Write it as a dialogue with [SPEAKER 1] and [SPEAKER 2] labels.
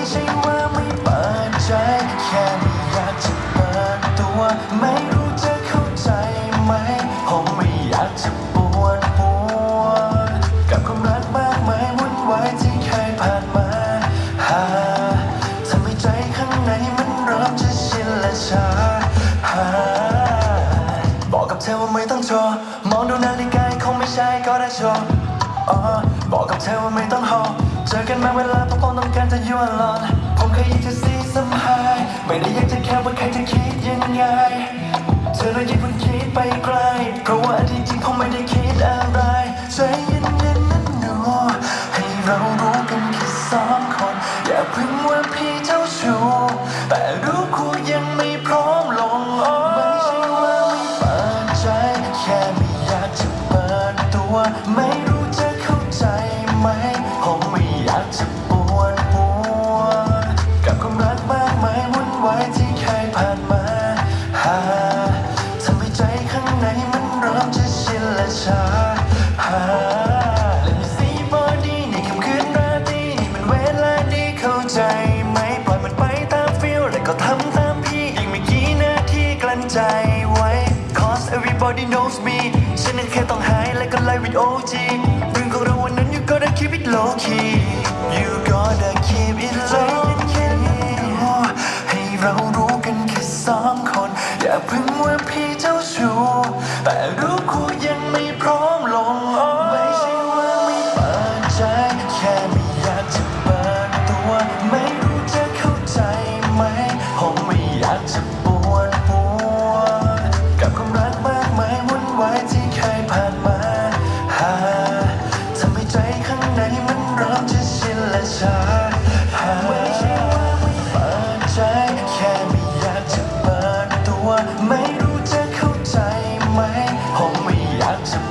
[SPEAKER 1] ไม่ใช่ว่าไม่เปิดใจแค่ไม่อยากจะเปิดตัว ไม่รู้จะเข้าใจไหมผมไม่อยากจะปวดหัวกับความรักมากมายวุ่นวายที่เคยผ่านมาหาทำให้ใจข้างในมันเริ่มจะชินและชาหาบอกกับเธอว่าไม่ต้องโชว์มองดูนาฬิกาคงไม่ใช่ก็ได้โชว์บอกกับเธอว่าไม่ต้องหอ เจอกันมาเวลาพวกผมต้องการจะยั่วหลอน ผมแค่อยากจะซีสัมหายไม่ได้อยากจะแค่ว่าใครจะคิดยังไง เธอเราอย่าเพิ่งคิดไปไกล เพราะว่าที่จริงผมไม่ได้คิดอะไรใจเย็น ก็ทำตามพี่อีกไม่กี่นาทีกลั้นใจไว้ Cause everybody knows me ฉันยังแค่ต้องหายและก็ไล่วิดโอจีเรื่องของเราวันนั้น you gotta keep it low key you gotta keep it low key ให้เรารู้กันแค่สองคน อย่าพึ่งว่าพี่เจ้าชู้แต่รู้คู่ยังไม่ จะปวดหัวกับความรักมากมายวนวายที่เคยผ่านมาหาทำให้ใจข้างในมันริ่มจะชินแลาหาปิดใจแค่ไม่อยากจะเปิดตัว ไม่รู้จะเข้าใจไหมคงไม่อยากจะ